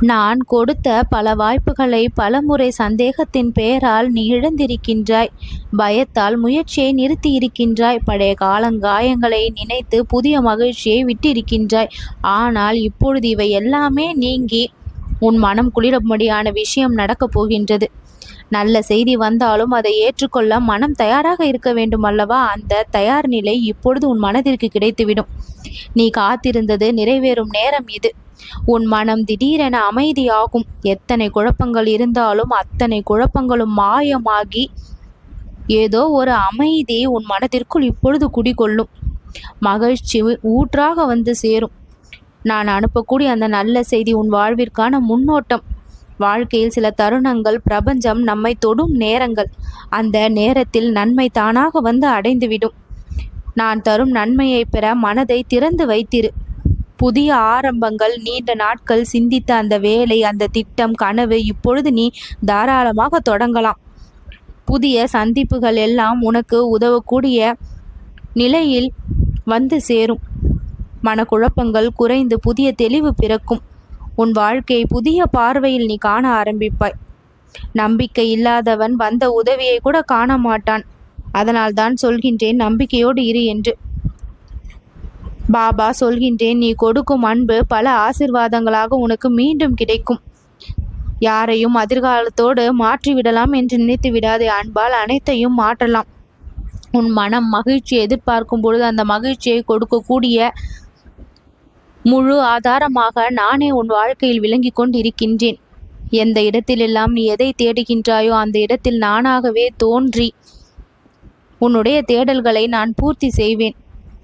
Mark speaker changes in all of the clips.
Speaker 1: நான் கொடுத்த பல வாய்ப்புகளை பலமுறை சந்தேகத்தின் பெயரால் நீ இழந்திருக்கின்றாய். பயத்தால் முயற்சியை நிறுத்தியிருக்கின்றாய். பழைய காலங்காயங்களை நினைத்து புதிய மகிழ்ச்சியை விட்டிருக்கின்றாய். ஆனால் இப்பொழுது இவை எல்லாமே நீங்கி உன் மனம் குளிரும்படியான விஷயம் நடக்கப் போகின்றது. நல்ல செய்தி வந்தாலும் அதை ஏற்றுக்கொள்ள மனம் தயாராக இருக்க வேண்டும் அல்லவா? அந்த தயார் நிலை இப்பொழுது உன் மனதிற்கு கிடைத்துவிடும். நீ காத்திருந்தது நிறைவேறும் நேரம் இது. உன் மனம் திடீரென அமைதியாகும். எத்தனை குழப்பங்கள் இருந்தாலும் அத்தனை குழப்பங்களும் மாயமாகி ஏதோ ஒரு அமைதி உன் மனதிற்குள் இப்பொழுது குடிகொள்ளும். மகிழ்ச்சி ஊற்றாக வந்து சேரும். நான் அனுப்பக்கூடிய அந்த நல்ல செய்தி உன் வாழ்விற்கான முன்னோட்டம். வாழ்க்கையில் சில தருணங்கள் பிரபஞ்சம் நம்மை தொடும் நேரங்கள். அந்த நேரத்தில் நன்மை தானாக வந்து அடைந்துவிடும். நான் தரும் நன்மையை பெற மனதை திறந்து வைத்திரு. புதிய ஆரம்பங்கள் நீண்ட நாட்கள் சிந்தித்த அந்த வேலை அந்த திட்டம் கனவு இப்பொழுது நீ தாராளமாக தொடங்கலாம். புதிய சந்திப்புகள் எல்லாம் உனக்கு உதவக்கூடிய நிலையில் வந்து சேரும். மனக்குழப்பங்கள் குறைந்து புதிய தெளிவு பிறக்கும். உன் வாழ்க்கையை புதிய பார்வையில் நீ காண ஆரம்பிப்பாய். நம்பிக்கை இல்லாதவன் வந்த உதவியை கூட காண மாட்டான். அதனால் தான் சொல்கின்றேன் நம்பிக்கையோடு இரு என்று. பாபா சொல்கின்றேன் நீ கொடுக்கும் அன்பு பல ஆசிர்வாதங்களாக உனக்கு மீண்டும் கிடைக்கும். யாரையும் அதிர்காலத்தோடு மாற்றிவிடலாம் என்று நினைத்து விடாதே அன்பால் அனைத்தையும் மாற்றலாம். உன் மனம் மகிழ்ச்சி எதிர்பார்க்கும் பொழுது அந்த மகிழ்ச்சியை கொடுக்கக்கூடிய முழு ஆதாரமாக நானே உன் வாழ்க்கையில் விளங்கி கொண்டிருக்கின்றேன். எந்த இடத்திலெல்லாம் நீ எதை தேடுகின்றாயோ அந்த இடத்தில் நானாகவே தோன்றி உன்னுடைய தேடல்களை நான் பூர்த்தி செய்வேன்.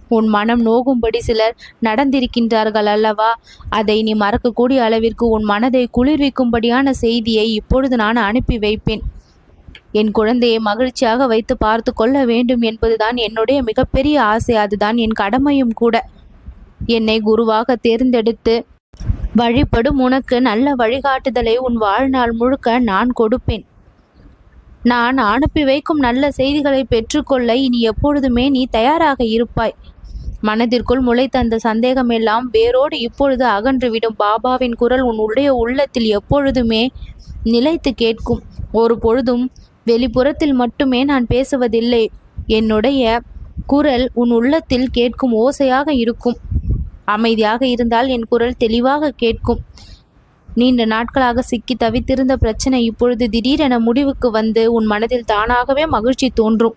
Speaker 1: உன் மனம் நோகும்படி சிலர் நடந்திருக்கின்றார்கள் அல்லவா? அதை நீ மறக்கக்கூடிய அளவிற்கு உன் மனதை குளிர்விக்கும்படியான செய்தியை இப்பொழுது நான் அனுப்பி வைப்பேன். என் குழந்தையை மகிழ்ச்சியாக வைத்து பார்த்து கொள்ள வேண்டும் என்பதுதான் என்னுடைய மிகப்பெரிய ஆசை. அதுதான் என் கடமையும் கூட. என்னை குருவாக தேர்ந்தெடுத்து வழிபடும் உனக்கு நல்ல வழிகாட்டுதலை உன் வாழ்நாள் முழுக்க நான் கொடுப்பேன். நான் அனுப்பி வைக்கும் நல்ல செய்திகளை பெற்றுக்கொள்ள இனி எப்பொழுதுமே நீ தயாராக இருப்பாய். மனதிற்குள் முளைத்த அந்த சந்தேகமெல்லாம் வேரோடு இப்பொழுது அகன்றுவிடும். பாபாவின் குரல் உன் உடைய உள்ளத்தில் எப்பொழுதுமே நிலைத்து கேட்கும். ஒரு பொழுதும் வெளிப்புறத்தில் மட்டுமே நான் பேசுவதில்லை. என்னுடைய குரல் உன் உள்ளத்தில் கேட்கும் ஓசையாக இருக்கும். அமைதியாக இருந்தால் என் குரல் தெளிவாக கேட்கும். நீண்ட நாட்களாக சிக்கி தவித்திருந்த பிரச்சனை இப்பொழுது திடீரென முடிவுக்கு வந்து உன் மனதில் தானாகவே மகிழ்ச்சி தோன்றும்.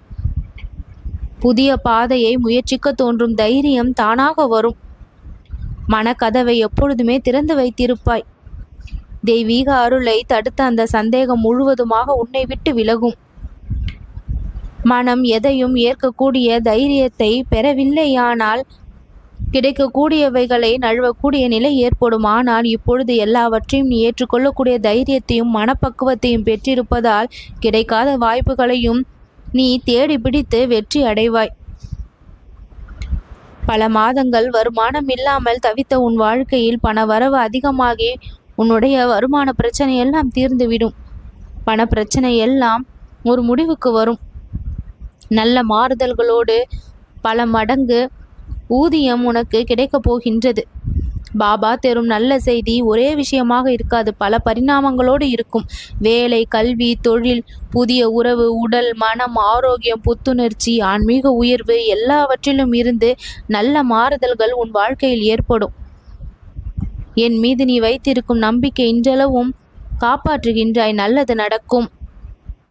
Speaker 1: புதிய பாதையை முயற்சிக்க தோன்றும் தைரியம் தானாக வரும். மனக்கதவை எப்பொழுதுமே திறந்து வைத்திருப்பாய். தெய்வீக அருளை தடுத்த அந்த சந்தேகம் முழுவதுமாக உன்னை விட்டு விலகும். மனம் எதையும் ஏற்கக்கூடிய தைரியத்தை பெறவில்லையானால் கிடைக்கக்கூடியவைகளை நழுவக்கூடிய நிலை ஏற்படும். ஆனால் இப்பொழுது எல்லாவற்றையும் நீ ஏற்றுக்கொள்ளக்கூடிய தைரியத்தையும் மனப்பக்குவத்தையும் பெற்றிருப்பதால் கிடைக்காத வாய்ப்புகளையும் நீ தேடி பிடித்து வெற்றி அடைவாய். பல மாதங்கள் வருமானம் இல்லாமல் தவித்த உன் வாழ்க்கையில் பண வரவு அதிகமாகி உன்னுடைய வருமான பிரச்சனை எல்லாம் தீர்ந்துவிடும். பண பிரச்சனை எல்லாம் ஒரு முடிவுக்கு வரும். நல்ல மாறுதல்களோடு பல மடங்கு ஊதியம் உனக்கு கிடைக்கப் போகின்றது. பாபா தரும் நல்ல செய்தி ஒரே விஷயமாக இருக்காது. பல பரிணாமங்களோடு இருக்கும். வேலை கல்வி தொழில் புதிய உறவு உடல் மனம் ஆரோக்கியம் புத்துணர்ச்சி ஆன்மீக உயர்வு எல்லாவற்றிலும் இருந்து நல்ல மாறுதல்கள் உன் வாழ்க்கையில் ஏற்படும். என் மீது நீ வைத்திருக்கும் நம்பிக்கை இன்றளவும் காப்பாற்றுகின்றாய். நல்லது நடக்கும்.